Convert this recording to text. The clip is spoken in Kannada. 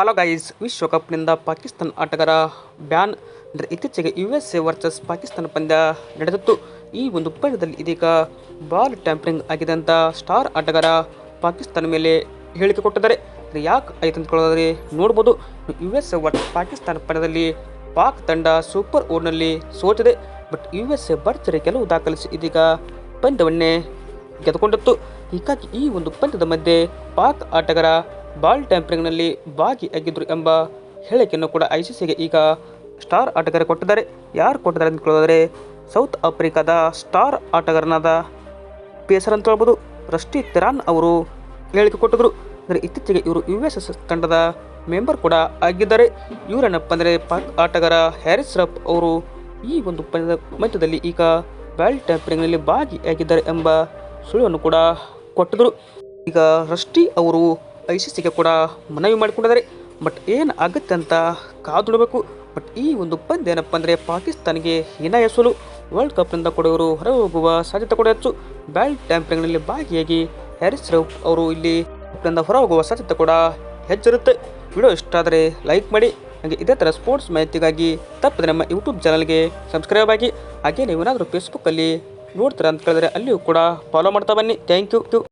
ಹಲೋ ಗೈಸ್ ವಿಶ್ವಕಪ್ನಿಂದ ಪಾಕಿಸ್ತಾನ ಆಟಗಾರ ಬ್ಯಾನ್ ಅಂದರೆ ಇತ್ತೀಚೆಗೆ U S A versus Pakistan ಪಂದ್ಯ ನಡೆದಿತ್ತು. ಈ ಒಂದು ಪಂದ್ಯದಲ್ಲಿ ಇದೀಗ ಬಾಲ್ ಟ್ಯಾಂಪರಿಂಗ್ ಆಗಿದೆ ಸ್ಟಾರ್ ಆಟಗಾರ ಪಾಕಿಸ್ತಾನ ಮೇಲೆ ಹೇಳಿಕೆ ಕೊಟ್ಟಿದ್ದಾರೆ. ಯಾಕೆ ಆಯ್ತು ಅಂದ್ಕೊಳ್ಳೋದ್ರೆ ನೋಡ್ಬೋದು. U S A versus Pakistan ಪಂದ್ಯದಲ್ಲಿ ಪಾಕ್ ತಂಡ ಸೂಪರ್ ಓವರ್ನಲ್ಲಿ ಸೋತಿದೆ. ಬಟ್ ಯು ಎಸ್ ಎ ಭರ್ಜರಿ ಕೆಲವು ದಾಖಲಿಸಿ ಇದೀಗ ಪಂದ್ಯವನ್ನೇ ಗೆದ್ದುಕೊಂಡಿತ್ತು. ಹೀಗಾಗಿ ಈ ಒಂದು ಪಂದ್ಯದ ಮಧ್ಯೆ ಪಾಕ್ ಆಟಗಾರ ಬಾಲ್ ಟ್ಯಾಂಪರಿಂಗ್ನಲ್ಲಿ ಭಾಗಿಯಾಗಿದ್ದರು ಎಂಬ ಹೇಳಿಕೆಯನ್ನು ಕೂಡ ಐ ಸಿ ಸಿಗೆ ಈಗ ಸ್ಟಾರ್ ಆಟಗಾರ ಕೊಟ್ಟಿದ್ದಾರೆ. ಯಾರು ಕೊಟ್ಟಿದ್ದಾರೆ ಅಂದ್ಕೊಳ್ಳೋದಾದರೆ ಸೌತ್ ಆಫ್ರಿಕಾದ ಸ್ಟಾರ್ ಆಟಗಾರನಾದ ಪೇಸರ್ ಅಂತ ಹೇಳ್ಬೋದು. ರಷ್ಟಿ ತೆರಾನ್ ಅವರು ಹೇಳಿಕೆ ಕೊಟ್ಟಿದ್ರು. ಅಂದರೆ ಇತ್ತೀಚೆಗೆ ಇವರು ಯು ಎಸ್ ಎಸ್ ತಂಡದ ಮೆಂಬರ್ ಕೂಡ ಆಗಿದ್ದಾರೆ. ಇವರೇನಪ್ಪ ಅಂದರೆ ಪಾಕ್ ಆಟಗಾರ ಹ್ಯಾರಿಸ್ ರಫ್ ಅವರು ಈ ಒಂದು ಪಂದ್ಯದ ಮಧ್ಯದಲ್ಲಿ ಈಗ ಬ್ಯಾಲ್ ಟ್ಯಾಂಪರಿಂಗ್ನಲ್ಲಿ ಭಾಗಿಯಾಗಿದ್ದಾರೆ ಎಂಬ ಸುಳಿವನ್ನು ಕೂಡ ಕೊಟ್ಟಿದ್ರು. ಈಗ ರಷ್ಟಿ ಅವರು ಐ ಸಿ ಸಿಗೆ ಕೂಡ ಮನವಿ ಮಾಡಿಕೊಂಡಿದ್ದಾರೆ. ಬಟ್ ಏನು ಆಗುತ್ತೆ ಅಂತ ಕಾದುಡಬೇಕು ಬಟ್ ಈ ಒಂದು ಪಂದ್ಯ ಏನಪ್ಪ ಅಂದರೆ ಪಾಕಿಸ್ತಾನಿಗೆ ಹೀನಾಯ ಸೋಲು. ವರ್ಲ್ಡ್ ಕಪ್ನಿಂದ ಕೂಡ ಇವರು ಹೊರ ಹೋಗುವ ಸಾಧ್ಯತೆ ಕೂಡ ಹೆಚ್ಚು. ಬ್ಯಾಲ್ ಟ್ಯಾಂಪರಿಂಗ್ನಲ್ಲಿ ಭಾಗಿಯಾಗಿ ಹ್ಯಾರಿಸ್ ರೌಫ್ ಅವರು ಇಲ್ಲಿ ಕಪ್ನಿಂದ ಹೊರ ಹೋಗುವ ಸಾಧ್ಯತೆ ಕೂಡ ಹೆಚ್ಚಿರುತ್ತೆ. ವಿಡಿಯೋ ಇಷ್ಟ ಆದರೆ ಲೈಕ್ ಮಾಡಿ. ಹಾಗೆ ಇದೇ ಥರ ಸ್ಪೋರ್ಟ್ಸ್ ಮಾಹಿತಿಗಾಗಿ ತಪ್ಪದೆ ನಮ್ಮ ಯೂಟ್ಯೂಬ್ ಚಾನಲ್ಗೆ ಸಬ್ಸ್ಕ್ರೈಬ್ ಆಗಿ. ಹಾಗೆ ನೀವೇನಾದರೂ ಫೇಸ್ಬುಕ್ಕಲ್ಲಿ ನೋಡ್ತೀರಾ ಅಂತ ಕೇಳಿದ್ರೆ ಅಲ್ಲಿಯೂ ಕೂಡ ಫಾಲೋ ಮಾಡ್ತಾ ಬನ್ನಿ. Thank you